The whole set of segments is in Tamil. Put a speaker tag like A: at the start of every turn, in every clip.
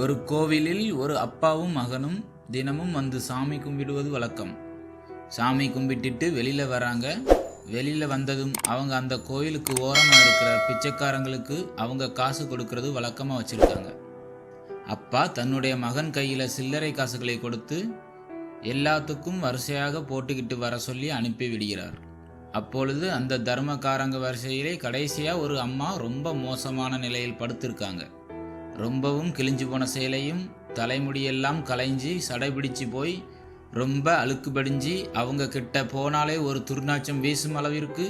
A: ஒரு கோவிலில் ஒரு அப்பாவும் மகனும் தினமும் வந்து சாமி கும்பிடுவது வழக்கம். சாமி கும்பிட்டுட்டு வெளியில் வராங்க. வெளியில் வந்ததும் அவங்க அந்த கோயிலுக்கு ஓரமாக இருக்கிற பிச்சைக்காரங்களுக்கு அவங்க காசு கொடுக்கறது வழக்கமாக வச்சுருக்காங்க. அப்பா தன்னுடைய மகன் கையில் சில்லறை காசுகளை கொடுத்து எல்லாத்துக்கும் வரிசையாக போட்டுக்கிட்டு வர சொல்லி அனுப்பி விடுகிறார். அப்பொழுது அந்த தர்மக்காரங்க வரிசையிலே கடைசியாக ஒரு அம்மா ரொம்ப மோசமான நிலையில் படுத்திருக்காங்க. ரொம்பவும் கிழிஞ்சு போன சேலையும் தலைமுடியெல்லாம் கலைஞ்சி சடைபிடிச்சு போய் ரொம்ப அழுக்கு படிஞ்சு அவங்க கிட்ட போனாலே ஒரு துர்நாற்றம் வீசும் அளவிற்கு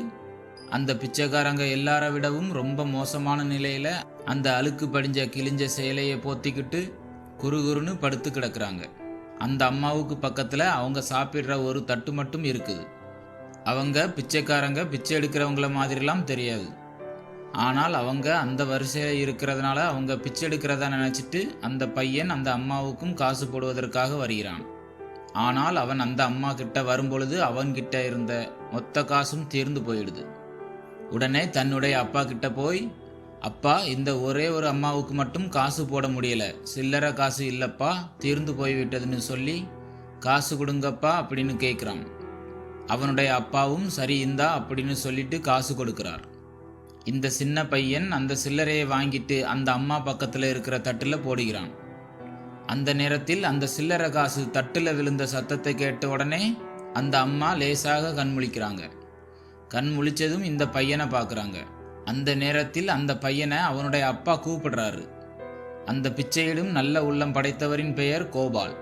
A: அந்த பிச்சைக்காரங்க எல்லார விடவும் ரொம்ப மோசமான நிலையில் அந்த அழுக்கு படிஞ்ச கிழிஞ்ச சேலையை போத்திக்கிட்டு குறுகுறுன்னு படுத்து கிடக்குறாங்க. அந்த அம்மாவுக்கு பக்கத்தில் அவங்க சாப்பிட்ற ஒரு தட்டு மட்டும் இருக்குது. அவங்க பிச்சைக்காரங்க பிச்சை எடுக்கிறவங்கள மாதிரிலாம் தெரியாது. ஆனால் அவங்க அந்த வரிசையில் இருக்கிறதுனால அவங்க பிச்சை எடுக்கிறதா நினச்சிட்டு அந்த பையன் அந்த அம்மாவுக்கும் காசு போடுவதற்காக வருகிறான். ஆனால் அவன் அந்த அம்மா கிட்ட வரும்பொழுது அவன்கிட்ட இருந்த மொத்த காசும் தீர்ந்து போயிடுது. உடனே தன்னுடைய அப்பா கிட்ட போய் அப்பா இந்த ஒரே ஒரு அம்மாவுக்கு மட்டும் காசு போட முடியல. சில்லறை காசு இல்லப்பா தீர்ந்து போய்விட்டதுன்னு சொல்லி காசு கொடுங்கப்பா அப்படின்னு கேட்குறான் அவனுடைய அப்பாவும் சரி இந்தா அப்படின்னு சொல்லிட்டு காசு கொடுக்கிறார். இந்த சின்ன பையன் அந்த சில்லறையை வாங்கிட்டு அந்த அம்மா பக்கத்தில் இருக்கிற தட்டில் போடுகிறான். அந்த நேரத்தில் அந்த சில்லறை காசு தட்டில் விழுந்த சத்தத்தை கேட்ட உடனே அந்த அம்மா லேசாக கண் முழிக்கிறாங்க. கண் முழிச்சதும் இந்த பையனை பார்க்குறாங்க. அந்த நேரத்தில் அந்த பையனை அவனுடைய அப்பா கூப்பிடுறாரு. அந்த பிச்சையிடும் நல்ல உள்ளம் படைத்தவரின் பெயர் கோபால்.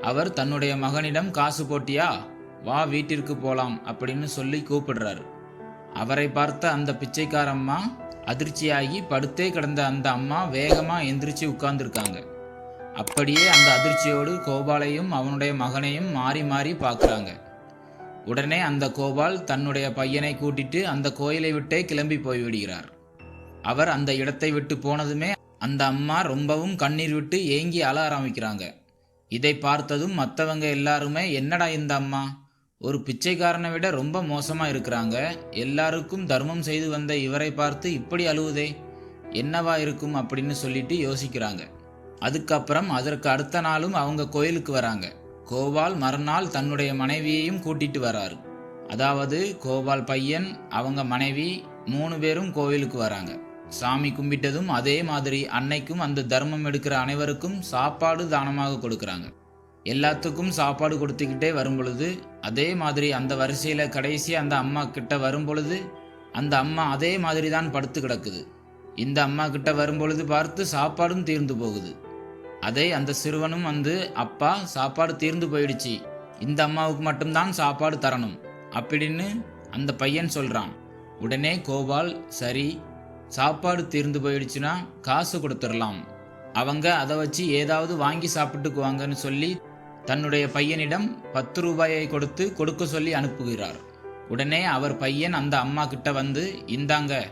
A: அவர் தன்னுடைய மகனிடம் காசு போட்டியா? வா வீட்டிற்கு போலாம் அப்படின்னு சொல்லி கூப்பிடுறாரு. அவரை பார்த்த அந்த பிச்சைக்காரம்மா அதிர்ச்சியாகி படுத்தே கிடந்த அந்த அம்மா வேகமாக எந்திரிச்சு உட்கார்ந்துருக்காங்க. அப்படியே அந்த அதிர்ச்சியோடு கோபாலையும் அவனுடைய மகனையும் மாறி மாறி பார்க்குறாங்க. உடனே அந்த கோபால் தன்னுடைய பையனை கூட்டிட்டு அந்த கோயிலை விட்டே கிளம்பி போய்விடுகிறார் அவர் அந்த இடத்தை விட்டு போனதுமே அந்த அம்மா ரொம்பவும் கண்ணீர் விட்டு ஏங்கி அழ ஆரம்பிக்கிறாங்க. இதை பார்த்ததும் மற்றவங்க எல்லாருமே என்னடா இந்த அம்மா? ஒரு பிச்சைக்காரனை விட ரொம்ப மோசமாக இருக்கிறாங்க. எல்லாருக்கும் தர்மம் செய்து வந்த இவரை பார்த்து இப்படி அழுவுதே என்னவா இருக்கும் அப்படின்னு சொல்லிட்டு யோசிக்கிறாங்க. அதுக்கப்புறம் அதற்கு அடுத்த நாளும் அவங்க கோயிலுக்கு வராங்க. கோபால் மறுநாள் தன்னுடைய மனைவியையும் கூட்டிட்டு வராரு. அதாவது கோபால் பையன் அவங்க மனைவி மூணு பேரும் கோவிலுக்கு வராங்க. சாமி கும்பிட்டதும் அதே மாதிரி அன்னைக்கும் அந்த தர்மம் எடுக்கிற அனைவருக்கும் சாப்பாடு தானமாக கொடுக்குறாங்க. எல்லாத்துக்கும் சாப்பாடு கொடுத்துக்கிட்டே வரும் பொழுது அதே மாதிரி அந்த வரிசையில் கடைசி அந்த அம்மா கிட்ட வரும் பொழுது அந்த அம்மா அதே மாதிரி தான் படுத்து கிடக்குது. இந்த அம்மா கிட்ட வரும் பொழுது பார்த்து சாப்பாடும் தீர்ந்து போகுது. அதே அந்த சிறுவனும் வந்து அப்பா சாப்பாடு தீர்ந்து போயிடுச்சு. இந்த அம்மாவுக்கு மட்டும்தான் சாப்பாடு தரணும். அப்படின்னு அந்த பையன் சொல்கிறான் உடனே கோபால் சரி சாப்பாடு தீர்ந்து போயிடுச்சுன்னா காசு கொடுத்துடலாம். அவங்க அதை வச்சு ஏதாவது வாங்கி சாப்பிட்டுக்குவாங்கன்னு சொல்லி தன்னுடைய பையனிடம் பத்து ரூபாயை கொடுத்து கொடுக்க சொல்லி அனுப்புகிறார். உடனே அவர் பையன் அந்த அம்மா கிட்ட வந்து இந்தாங்க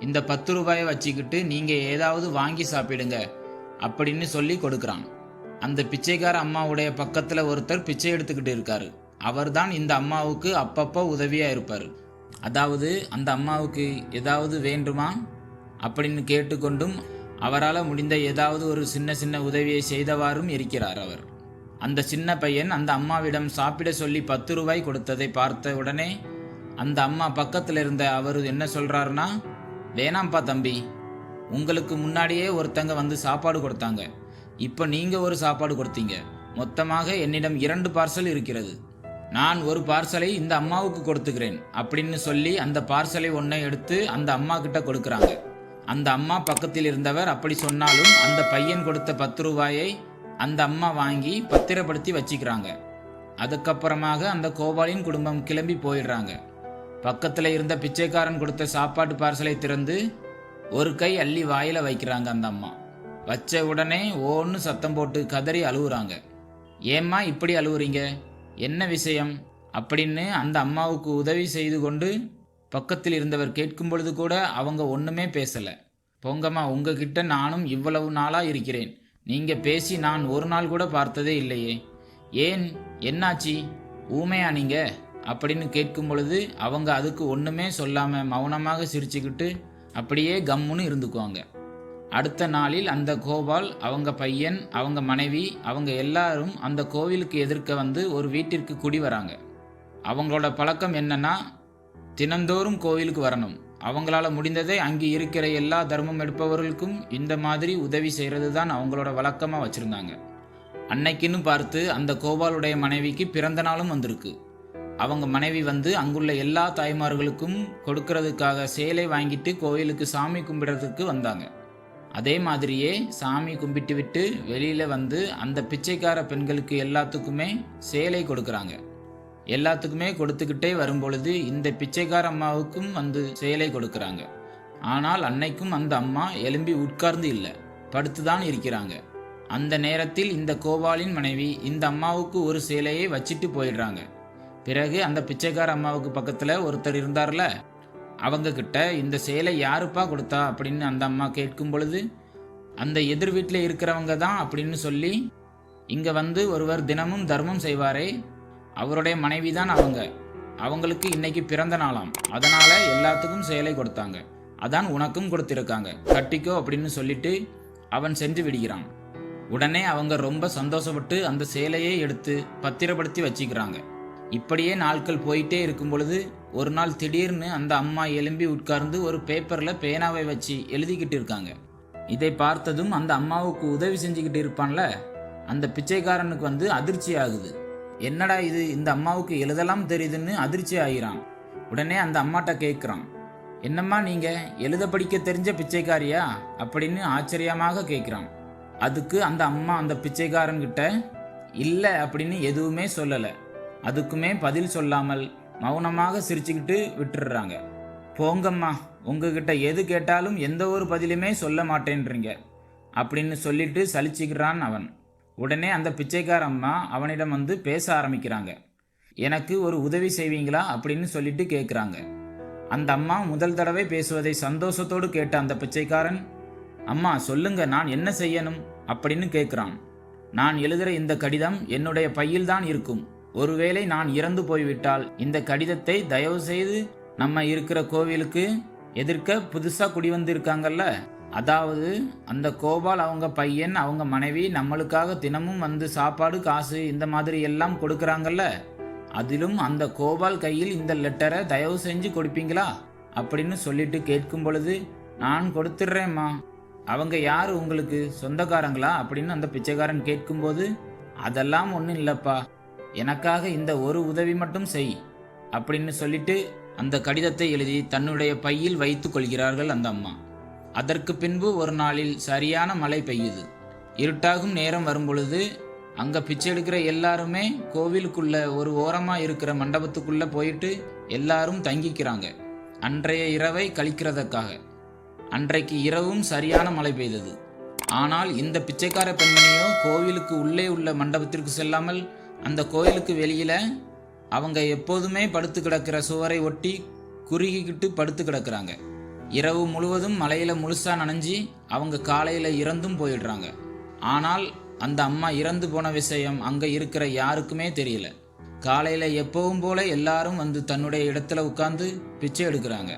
A: இந்த பத்து ரூபாயை வச்சுக்கிட்டு நீங்க ஏதாவது வாங்கி சாப்பிடுங்க அப்படின்னு சொல்லி கொடுக்குறான். அந்த பிச்சைக்கார அம்மாவுடைய பக்கத்துல ஒருத்தர் பிச்சை எடுத்துக்கிட்டு இருக்காரு. அவர்தான் இந்த அம்மாவுக்கு அப்பப்போ உதவியா இருப்பார். அதாவது அந்த அம்மாவுக்கு ஏதாவது வேண்டுமா? அப்படின்னு கேட்டுக்கொண்டும் அவரால் முடிந்த ஏதாவது ஒரு சின்ன சின்ன உதவியை செய்தவாறும் இருக்கிறார் அவர். அந்த சின்ன பையன் அந்த அம்மாவிடம் சாப்பிட சொல்லி பத்து ரூபாய் கொடுத்ததை பார்த்த உடனே அந்த அம்மா பக்கத்தில் இருந்த அவர் என்ன சொல்கிறாருன்னா வேணாம்ப்பா தம்பி உங்களுக்கு முன்னாடியே ஒருத்தங்க வந்து சாப்பாடு கொடுத்தாங்க. இப்போ நீங்கள் ஒரு சாப்பாடு கொடுத்தீங்க. மொத்தமாக என்னிடம் இரண்டு பார்சல் இருக்கிறது. நான் ஒரு பார்சலை இந்த அம்மாவுக்கு கொடுத்துக்கிறேன் அப்படின்னு சொல்லி அந்த பார்சலை ஒன்றை எடுத்து அந்த அம்மா கிட்ட கொடுக்குறாங்க. அந்த அம்மா பக்கத்தில் இருந்தவர் அப்படி சொன்னாலும் அந்த பையன் கொடுத்த பத்து ரூபாயை அந்த அம்மா வாங்கி பத்திரப்படுத்தி வச்சுக்கிறாங்க. அதுக்கப்புறமாக அந்த கோபாலின் குடும்பம் கிளம்பி போயிடுறாங்க. பக்கத்தில் இருந்த பிச்சைக்காரன் கொடுத்த சாப்பாட்டு பார்சலை திறந்து ஒரு கை அள்ளி வாயில வைக்கிறாங்க அந்த அம்மா. வச்ச உடனே ஓன்னு சத்தம் போட்டு கதறி அழுவுறாங்க. ஏம்மா இப்படி அழுவுறீங்க? என்ன விஷயம்? அப்படின்னு அந்த அம்மாவுக்கு உதவி செய்து கொண்டு பக்கத்தில் இருந்தவர் கேட்கும் பொழுது கூட அவங்க ஒன்றுமே பேசலை. பொங்கம்மா உங்ககிட்ட நானும் இவ்வளவு நாளாக இருக்கிறேன். நீங்க பேசி நான் ஒரு நாள் கூட பார்த்ததே இல்லையே. ஏன்? என்னாச்சு? ஊமையா நீங்க? அப்படின்னு கேட்கும் பொழுது அவங்க அதுக்கு ஒன்றுமே சொல்லாம மௌனமாக சிரிச்சுக்கிட்டு அப்படியே கம்முன்னு இருந்துக்குவாங்க. அடுத்த நாளில் அந்த கோபால் அவங்க பையன் அவங்க மனைவி அவங்க எல்லாரும் அந்த கோவிலுக்கு எதிர்க்க வந்து ஒரு வீட்டிற்கு குடி வராங்க. அவங்களோட பழக்கம் என்னன்னா தினந்தோறும் கோவிலுக்கு வரணும். அவங்களால முடிந்ததை அங்கே இருக்கிற எல்லா தர்மம் எடுப்பவர்களுக்கும் இந்த மாதிரி உதவி செய்கிறது தான் அவங்களோட வழக்கமாக வச்சுருந்தாங்க. அன்னைக்குன்னு பார்த்து அந்த கோபாலுடைய மனைவிக்கு பிறந்த நாளும் வந்திருக்கு. அவங்க மனைவி வந்து அங்குள்ள எல்லா தாய்மார்களுக்கும் கொடுக்கறதுக்காக சேலை வாங்கிட்டு கோயிலுக்கு சாமி கும்பிடுறதுக்கு வந்தாங்க. அதே மாதிரியே சாமி கும்பிட்டு விட்டு வெளியில் வந்து அந்த பிச்சைக்கார பெண்களுக்கு எல்லாத்துக்குமே சேலை கொடுக்குறாங்க. எல்லாத்துக்குமே கொடுத்துக்கிட்டே வரும்பொழுது இந்த பிச்சைக்கார அம்மாவுக்கும் வந்து சேலை கொடுக்குறாங்க. ஆனால் அன்னைக்கும் அந்த அம்மா எலும்பி உட்கார்ந்து இல்லை. படுத்து தான் இருக்கிறாங்க. அந்த நேரத்தில் இந்த கோபாலின் மனைவி இந்த அம்மாவுக்கு ஒரு சேலையை வச்சிட்டு போயிடுறாங்க. பிறகு அந்த பிச்சைக்கார அம்மாவுக்கு பக்கத்தில் ஒருத்தர் இருந்தார்ல? அவங்க கிட்ட இந்த சேலை யாருப்பா கொடுத்தா அப்படின்னு அந்த அம்மா கேட்கும் பொழுது அந்த எதிர் வீட்டில் இருக்கிறவங்க தான் அப்படின்னு சொல்லி இங்கே வந்து ஒருவர் தினமும் தர்மம் செய்வாரே அவருடைய மனைவி தான் அவங்க. அவங்களுக்கு இன்னைக்கு பிறந்த நாளாம். அதனால எல்லாத்துக்கும் சேலை கொடுத்தாங்க. அதான் உனக்கும் கொடுத்திருக்காங்க. கட்டிக்கோ அப்படின்னு சொல்லிட்டு அவன் சென்று விடுகிறான். உடனே அவங்க ரொம்ப சந்தோஷப்பட்டு அந்த சேலையை எடுத்து பத்திரப்படுத்தி வச்சுக்கிறாங்க. இப்படியே நாட்கள் போயிட்டே இருக்கும் பொழுது ஒரு நாள் திடீர்னு அந்த அம்மா எலும்பி உட்கார்ந்து ஒரு பேப்பரில் பேனாவை வச்சு எழுதிக்கிட்டு இருக்காங்க. இதை பார்த்ததும் அந்த அம்மாவுக்கு உதவி செஞ்சுக்கிட்டு இருப்பான்ல? அந்த பிச்சைக்காரனுக்கு வந்து அதிர்ச்சி ஆகுது என்னடா இது இந்த அம்மாவுக்கு எழுதலாம் தெரியுதுன்னு அதிர்ச்சி ஆகிறான். உடனே அந்த அம்மாட்ட கேட்குறான் என்னம்மா நீங்கள் எழுத படிக்க தெரிஞ்ச பிச்சைக்காரியா? அப்படின்னு ஆச்சரியமாக கேட்குறான். அதுக்கு அந்த அம்மா அந்த பிச்சைக்காரன்கிட்ட இல்லை அப்படின்னு எதுவுமே சொல்லலை. அதுக்குமே பதில் சொல்லாமல் மௌனமாக சிரிச்சுக்கிட்டு விட்டுடுறாங்க. போங்கம்மா உங்ககிட்ட எது கேட்டாலும் எந்த ஒரு பதிலுமே சொல்ல மாட்டேன்றீங்க அப்படின்னு சொல்லிட்டு சலிச்சுக்கிறான் அவன். உடனே அந்த பிச்சைக்கார அம்மா அவனிடம் வந்து பேச ஆரம்பிக்கிறாங்க. எனக்கு ஒரு உதவி செய்வீங்களா? அப்படின்னு சொல்லிட்டு கேட்குறாங்க அந்த அம்மா முதல் தடவை பேசுவதை சந்தோஷத்தோடு கேட்ட அந்த பிச்சைக்காரன் அம்மா சொல்லுங்க நான் என்ன செய்யணும்? அப்படின்னு கேட்குறான் நான் எழுதுகிற இந்த கடிதம் என்னுடைய பையில்தான் இருக்கும். ஒருவேளை நான் இறந்து போய்விட்டால் இந்த கடிதத்தை தயவு செய்து நம்ம இருக்கிற கோவிலுக்கு எதிர்க்க புதுசாக குடி வந்திருக்காங்கல்ல? அதாவது அந்த கோபால் அவங்க பையன் அவங்க மனைவி நம்மளுக்காக தினமும் வந்து சாப்பாடு காசு இந்த மாதிரி எல்லாம் கொடுக்குறாங்கல்ல? அதிலும் அந்த கோபால் கையில் இந்த லெட்டரை தயவு செஞ்சு கொடுப்பீங்களா? அப்படின்னு சொல்லிட்டு கேட்கும் பொழுது நான் கொடுத்துட்றேம்மா அவங்க யார் உங்களுக்கு? சொந்தக்காரங்களா? அப்படின்னு அந்த பிச்சைக்காரன் கேட்கும்போது அதெல்லாம் ஒன்றும் இல்லைப்பா. எனக்காக இந்த ஒரு உதவி மட்டும் செய். அப்படின்னு சொல்லிட்டு அந்த கடிதத்தை எழுதி தன்னுடைய பையில் வைத்து கொள்கிறார்கள் அந்த அம்மா. அதற்கு பின்பு ஒரு நாளில் சரியான மழை பெய்யுது. இருட்டாகும் நேரம் வரும்பொழுது அங்கே பிச்சை எடுக்கிற எல்லாருமே கோவிலுக்குள்ள ஒரு ஓரமாக இருக்கிற மண்டபத்துக்குள்ளே போயிட்டு எல்லாரும் தங்கிக்கிறாங்க. அன்றைய இரவை கழிக்கிறதுக்காக அன்றைக்கு இரவும் சரியான மழை பெய்தது. ஆனால் இந்த பிச்சைக்கார பெண்மணியோ கோவிலுக்கு உள்ளே உள்ள மண்டபத்திற்கு செல்லாமல் அந்த கோயிலுக்கு வெளியில் அவங்க எப்போதுமே படுத்து கிடக்கிற சுவரை ஒட்டி குறுகிக்கிட்டு படுத்து கிடக்குறாங்க. இரவு முழுவதும் மலையில் முழுசாக நனைஞ்சி அவங்க காலையில் இறந்தும் போயிடுறாங்க. ஆனால் அந்த அம்மா இறந்து போன விஷயம் அங்கே இருக்கிற யாருக்குமே தெரியல. காலையில் எப்பவும் போல எல்லாரும் வந்து தன்னுடைய இடத்துல உட்காந்து பிச்சை எடுக்கிறாங்க.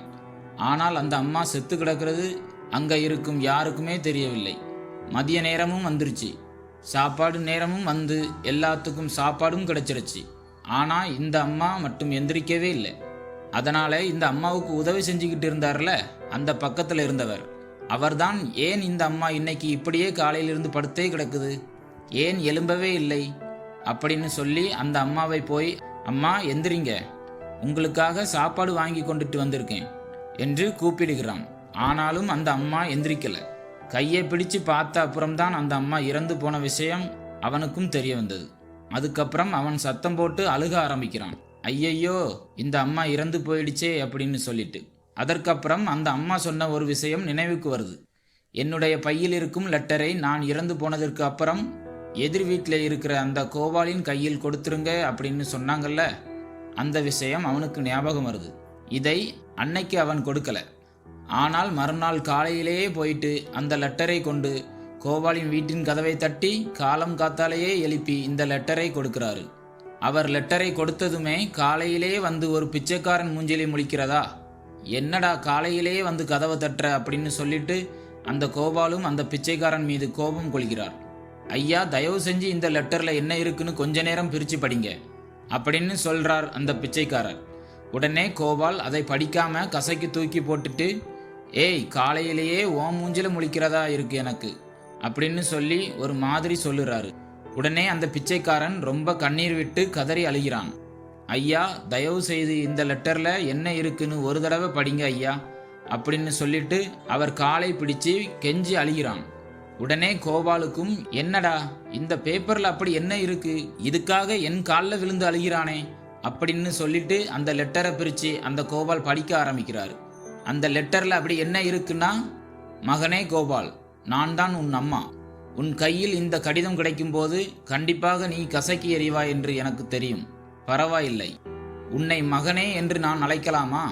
A: ஆனால் அந்த அம்மா செத்து கிடக்கிறது அங்கே இருக்கும் யாருக்குமே தெரியவில்லை. மதிய நேரமும் வந்துருச்சு. சாப்பாடு நேரமும் வந்து எல்லாத்துக்கும் சாப்பாடும் கிடச்சிருச்சு. ஆனால் இந்த அம்மா மட்டும் எந்திரிக்கவே இல்லை. அதனால இந்த அம்மாவுக்கு உதவி செஞ்சுக்கிட்டு இருந்தார்ல அந்த பக்கத்தில் இருந்தவர். அவர்தான் ஏன் இந்த அம்மா இன்னைக்கு இப்படியே காலையிலிருந்து படுத்தே கிடக்குது? ஏன் எழும்பவே இல்லை? அப்படின்னு சொல்லி அந்த அம்மாவை போய் அம்மா எந்திரிங்க. உங்களுக்காக சாப்பாடு வாங்கி கொண்டுட்டு வந்திருக்கேன் என்று கூப்பிடுகிறான். ஆனாலும் அந்த அம்மா எந்திரிக்கல. கையை பிடிச்சு பார்த்த அப்புறம்தான் அந்த அம்மா இறந்து போன விஷயம் அவனுக்கும் தெரிய வந்தது. அதுக்கப்புறம் அவன் சத்தம் போட்டு அழுக ஆரம்பிக்கிறான். ஐயையோ இந்த அம்மா இறந்து போயிடுச்சே அப்படின்னு சொல்லிட்டு. அதற்கப்புறம் அந்த அம்மா சொன்ன ஒரு விஷயம் நினைவுக்கு வருது. என்னுடைய பையில் இருக்கும் லெட்டரை நான் இறந்து போனதற்கு அப்புறம் எதிர் வீட்டில் இருக்கிற அந்த கோபாலின் கையில் கொடுத்துருங்க அப்படின்னு சொன்னாங்கல்ல அந்த விஷயம் அவனுக்கு ஞாபகம் வருது. இதை அன்னைக்கு அவன் கொடுக்கல. ஆனால் மறுநாள் காலையிலேயே போயிட்டு அந்த லெட்டரை கொண்டு கோபாலின் வீட்டின் கதவை தட்டி காலம் காத்தாலேயே எழுப்பி இந்த லெட்டரை கொடுக்கிறாரு. அவர் லெட்டரை கொடுத்ததுமே காலையிலே வந்து ஒரு பிச்சைக்காரன் மூஞ்சிலை முழிக்கிறதா? என்னடா காலையிலேயே வந்து கதவை தட்டுற அப்படின்னு சொல்லிட்டு அந்த கோபாலும் அந்த பிச்சைக்காரன் மீது கோபம் கொள்கிறார். ஐயா தயவு செஞ்சு இந்த லெட்டரில் என்ன இருக்குன்னு கொஞ்ச நேரம் பிரித்து படிங்க அப்படின்னு சொல்றார் அந்த பிச்சைக்காரர். உடனே கோபால் அதை படிக்காம கசைக்கு தூக்கி போட்டுட்டு ஏய் காலையிலேயே ஓ மூஞ்சில முழிக்கிறதா இருக்கு எனக்கு? அப்படின்னு சொல்லி ஒரு மாதிரி சொல்லுறாரு. உடனே அந்த பிச்சைக்காரன் ரொம்ப கண்ணீர் விட்டு கதறி அழுகிறான். ஐயா தயவு செய்து இந்த லெட்டரில் என்ன இருக்குன்னு ஒரு தடவை படிங்க ஐயா அப்படின்னு சொல்லிட்டு அவர் காலை பிடிச்சு கெஞ்சி அழுகிறான். உடனே கோபாலுக்கும் என்னடா இந்த பேப்பரில் அப்படி என்ன இருக்கு? இதுக்காக என் காலில் விழுந்து அழுகிறானே அப்படின்னு சொல்லிட்டு அந்த லெட்டரை பிரித்து அந்த கோபால் படிக்க ஆரம்பிக்கிறார். அந்த லெட்டரில் அப்படி என்ன இருக்குன்னா? மகனே கோபால் நான் தான் உன் அம்மா. உன் கையில் இந்த கடிதம் கிடைக்கும்போது கண்டிப்பாக நீ கசக்கி எறிவாய் என்று எனக்கு தெரியும். பரவாயில்லை. உன்னை மகனே என்று நான் அழைக்கலாமா?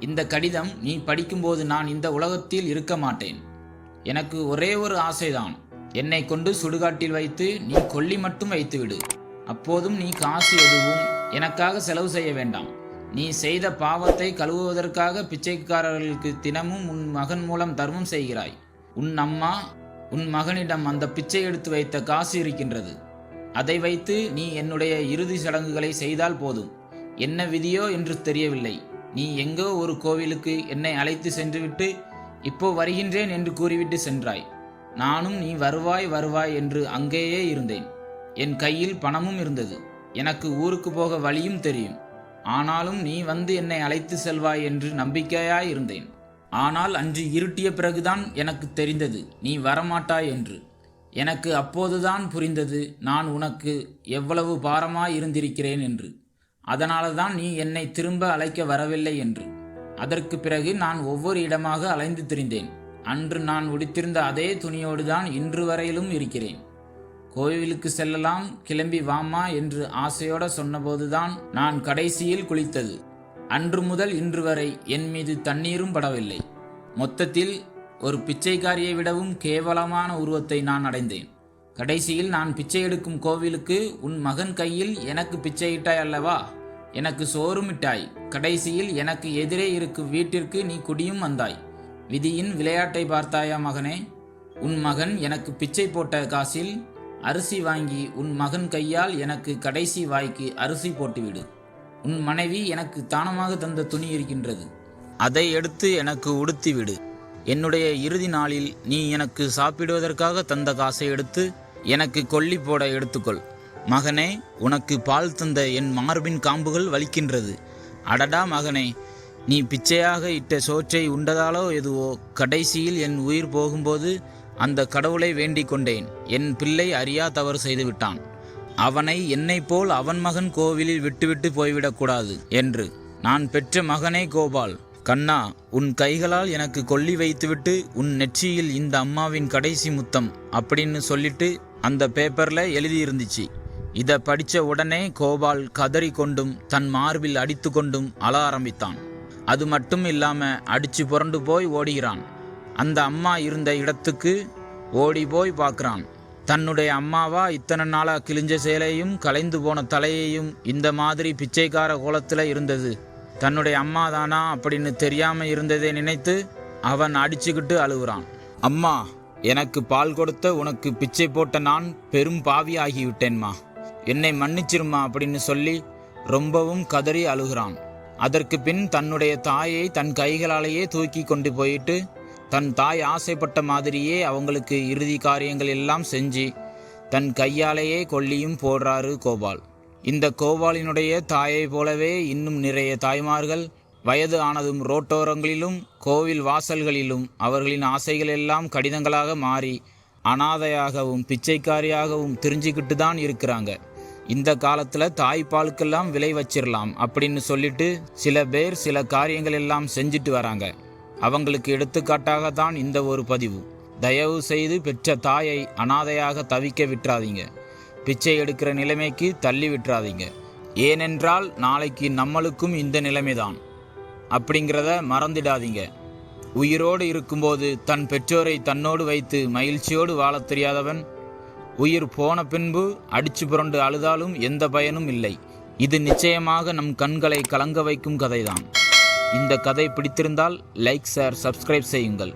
A: இந்த கடிதம் நீ படிக்கும்போது நான் இந்த உலகத்தில் இருக்க மாட்டேன். எனக்கு ஒரே ஒரு ஆசைதான். என்னை கொண்டு சுடுகாட்டில் வைத்து நீ கொல்லி மட்டும் வைத்துவிடு. அப்போதும் நீ காசு எதுவும் எனக்காக செலவு செய்ய வேண்டாம். நீ செய்த பாவத்தை கழுவுவதற்காக பிச்சைக்காரர்களுக்கு தினமும் உன் மகன் மூலம் தர்மம் செய்கிறாய். உன் அம்மா உன் மகனிடம் அந்த பிச்சை எடுத்து வைத்த காசு இருக்கின்றது. அதை வைத்து நீ என்னுடைய இறுதி சடங்குகளை செய்தால் போதும். என்ன விதியோ என்று தெரியவில்லை. நீ எங்கோ ஒரு கோவிலுக்கு என்னை அழைத்து சென்றுவிட்டு இப்போ வருகின்றேன் என்று கூறிவிட்டு சென்றாய். நானும் நீ வருவாய் வருவாய் என்று அங்கேயே இருந்தேன். என் கையில் பணமும் இருந்தது. எனக்கு ஊருக்கு போக வழியும் தெரியும். ஆனாலும் நீ வந்து என்னை அழைத்து செல்வாய் என்று நம்பிக்கையாய் இருந்தேன். ஆனால் அன்று இருட்டிய பிறகுதான் எனக்கு தெரிந்தது நீ வரமாட்டாய் என்று. எனக்கு அப்போதுதான் புரிந்தது நான் உனக்கு எவ்வளவு பாரமாய் இருந்திருக்கிறேன் என்று. அதனால தான் நீ என்னை திரும்ப அழைக்க வரவில்லை என்று. அதற்கு பிறகு நான் ஒவ்வொரு இடமாக அலைந்து திரிந்தேன். அன்று நான் உடுத்திருந்த அதே துணியோடு தான் இன்று வரையிலும் இருக்கிறேன். கோவிலுக்கு செல்லலாம் கிளம்பி வாமா என்று ஆசையோட சொன்னபோதுதான் நான் கடைசியில் குளித்தது. அன்று முதல் இன்று வரை என் மீது தண்ணீரும் படவில்லை. மொத்தத்தில் ஒரு பிச்சைக்காரியை விடவும் கேவலமான உருவத்தை நான் அடைந்தேன். கடைசியில் நான் பிச்சை எடுக்கும் கோவிலுக்கு உன் மகன் கையில் எனக்கு பிச்சையிட்டாய் அல்லவா? எனக்கு சோறுமிட்டாய் கடைசியில் எனக்கு எதிரே இருக்கும் வீட்டிற்கு நீ குடியும் வந்தாய். விதியின் விளையாட்டை பார்த்தாயா மகனே? உன் மகன் எனக்கு பிச்சை போட்ட காசில் அரிசி வாங்கி உன் மகன் கையால் எனக்கு கடைசி வாய்க்கு அரிசி போட்டுவிடு. உன் மனைவி எனக்கு தானமாக தந்த துணி இருக்கின்றது. அதை எடுத்து எனக்கு உடுத்திவிடு. என்னுடைய இறுதி நாளில் நீ எனக்கு சாப்பிடுவதற்காக தந்த காசை எடுத்து எனக்கு கொல்லி போட எடுத்துக்கொள். மகனே உனக்கு பால் தந்த என் மார்பின் காம்புகள் வலிக்கின்றது. அடடா மகனே நீ பிச்சையாக இட்ட சோற்றை உண்டதாலோ எதுவோ கடைசியில் என் உயிர் போகும்போது அந்த கடவுளை வேண்டிக் கொண்டேன். என் பிள்ளை அறியா தவறு செய்துவிட்டான். அவனை என்னைப் போல் அவன் மகன் கோவிலில் விட்டுவிட்டு போய்விடக்கூடாது என்று. நான் பெற்ற மகனே கோபால். கண்ணா உன் கைகளால் எனக்கு கொல்லி வைத்துவிட்டு உன் நெற்றியில் இந்த அம்மாவின் கடைசி முத்தம் அப்படின்னு சொல்லிட்டு அந்த பேப்பர்ல எழுதியிருந்துச்சு. இதை படித்த உடனே கோபால் கதறி கொண்டும் தன் மார்பில் அடித்து கொண்டும் அழ ஆரம்பித்தான். அது மட்டும் இல்லாமல் அடிச்சு புரண்டு போய் ஓடுகிறான். அந்த அம்மா இருந்த இடத்துக்கு ஓடி போய் பார்க்குறான். தன்னுடைய அம்மாவா இத்தனை நாளாக கிழிஞ்ச சேலையும் கலைந்து போன தலையையும் இந்த மாதிரி பிச்சைக்கார கோலத்தில் இருந்தது. தன்னுடைய அம்மா தானா அப்படின்னு தெரியாமல் இருந்ததை நினைத்து அவன் அடிச்சுக்கிட்டு அழுகுறான். அம்மா எனக்கு பால் கொடுத்த உனக்கு பிச்சை போட்ட நான் பெரும் பாவி ஆகிவிட்டேன்மா என்னை மன்னிச்சிருமா? அப்படின்னு சொல்லி ரொம்பவும் கதறி அழுகிறான். அதற்கு பின் தன்னுடைய தாயை தன் கைகளாலேயே தூக்கி கொண்டு போயிட்டு தன் தாய் ஆசைப்பட்ட மாதிரியே அவங்களுக்கு இறுதி காரியங்கள் எல்லாம் செஞ்சு தன் கையாலேயே கொல்லியும் போடுறாரு கோபால். இந்த கோபாலினுடைய தாயை போலவே இன்னும் நிறைய தாய்மார்கள் வயது ஆனதும் ரோட்டோரங்களிலும் கோவில் வாசல்களிலும் அவர்களின் ஆசைகள் எல்லாம் கடிதங்களாக மாறி அனாதையாகவும் பிச்சைக்காரியாகவும் தெரிஞ்சுக்கிட்டு தான் இருக்கிறாங்க. இந்த காலத்தில் தாய்ப்பாலுக்கெல்லாம் விலை வச்சிடலாம் அப்படின்னு சொல்லிட்டு சில பேர் சில காரியங்கள் எல்லாம் செஞ்சுட்டு வராங்க. அவங்களுக்கு எடுத்துக்காட்டாக தான் இந்த ஒரு பதிவு. தயவு செய்து பெற்ற தாயை அனாதையாக தவிக்க விட்டுறாதீங்க. பிச்சை எடுக்கிற நிலைமைக்கு தள்ளி விட்டுறாதீங்க. ஏனென்றால் நாளைக்கு நம்மளுக்கும் இந்த நிலைமைதான். அப்படிங்கிறத மறந்துடாதீங்க. உயிரோடு இருக்கும்போது தன் பெற்றோரை தன்னோடு வைத்து மகிழ்ச்சியோடு வாழத் தெரியாதவன் உயிர் போன பின்பு அடிச்சு புரண்டு அழுதாலும் எந்த பயனும் இல்லை. இது நிச்சயமாக நம் கண்களை கலங்க வைக்கும் கதைதான். இந்த கதை பிடித்திருந்தால் லைக் ஷேர் சப்ஸ்கிரைப் செய்யுங்கள்.